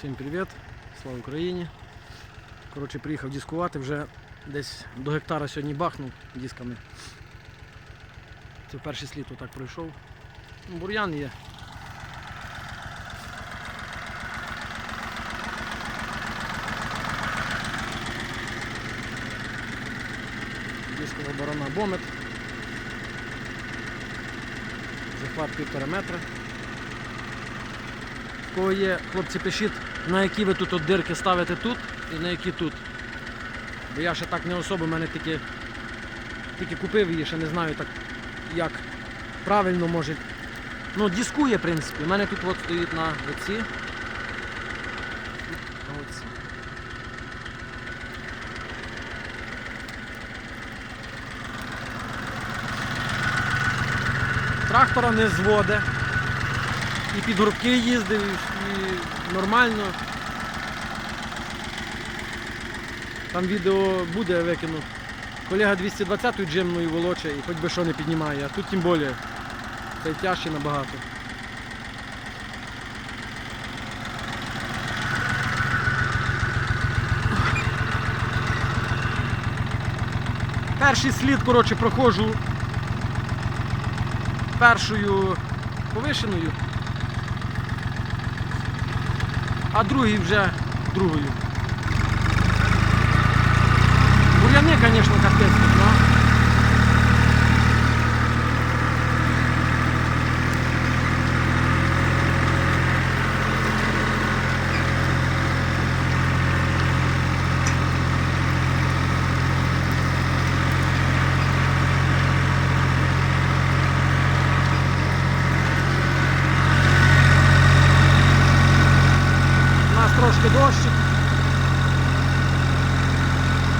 Всім привіт, слава Україні. Коротше, приїхав дискувати, вже десь до гектара сьогодні бахнув дисками. Це перший слід отак пройшов. Ну, бур'ян є. Дискова борона бомет. Захват півтора метра. В кого є, хлопці, пишіть, на які ви тут от дирки ставите тут і на які тут. Бо я ще так не особо, в мене тільки, тільки купив її, ще не знаю так, як правильно може. Ну, дискує, в принципі. У мене тут от стоїть на оці. Трактора не зводе. І під горбки їздив, і нормально. Там відео буде викину. Колега 220-ю джимною волоче і хоч би що не піднімає, а тут тим більше. Це тяжче набагато. Перший слід, коротше, проходжу першою повишеною, а другий вже другою. Бур'яни, звісно, капець, тут, да? У нас трошки дощик.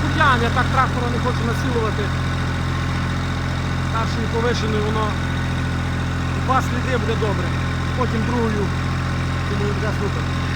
Бур'ян, я так трактора не хочу насилувати. Першою повишеною воно два сліди буде добре. Потім другою, думаю, буде супер.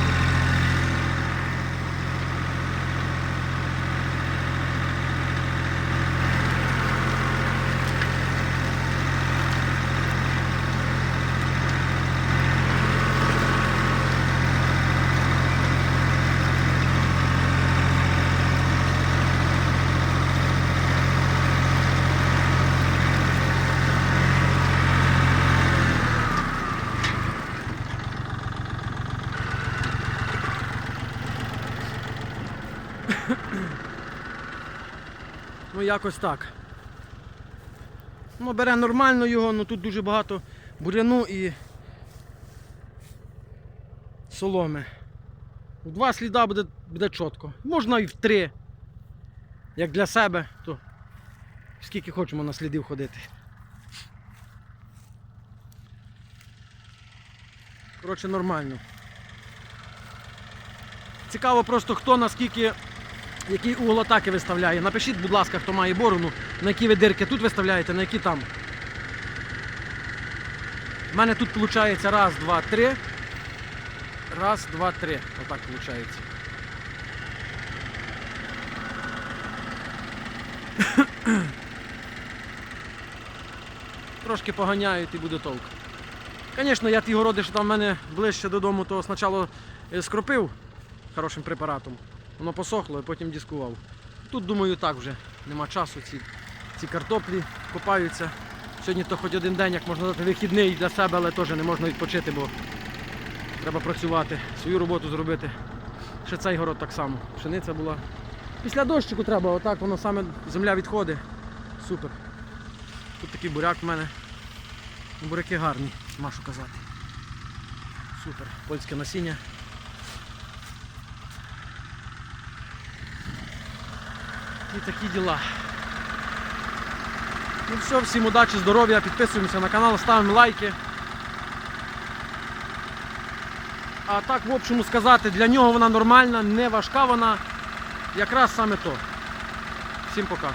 Ну якось так. Ну, бере нормально його, але тут дуже багато буряну і соломи. В два сліда буде, буде чітко. Можна і в три. Як для себе, то скільки хочемо на слідів ходити. Коротше, нормально. Цікаво просто хто наскільки який угол атаки виставляє. Напишіть, будь ласка, хто має борону, на які ви дирки тут виставляєте, на які там. У мене тут виходить раз, два, три. Раз, два, три. Отак виходить. Трошки поганяють і буде толк. Звісно, я ті городи, що там в мене ближче додому, то спочатку е, скропив хорошим препаратом. Воно посохло і потім дискував. Тут, думаю, так вже нема часу. Ці, ці картоплі копаються. Сьогодні то хоч один день, як можна дати вихідний для себе, але теж не можна відпочити, бо треба працювати, свою роботу зробити. Ще цей город так само. Пшениця була. Після дощику треба, отак воно саме земля відходить. Супер. Тут такий буряк в мене. Буряки гарні, машу казати. Супер. Польське насіння. І такі діла. Ну все, всім удачі, здоров'я, підписуємося на канал, ставимо лайки. А так, в общому сказати, для нього вона нормальна, не важка вона. Якраз саме то. Всім пока.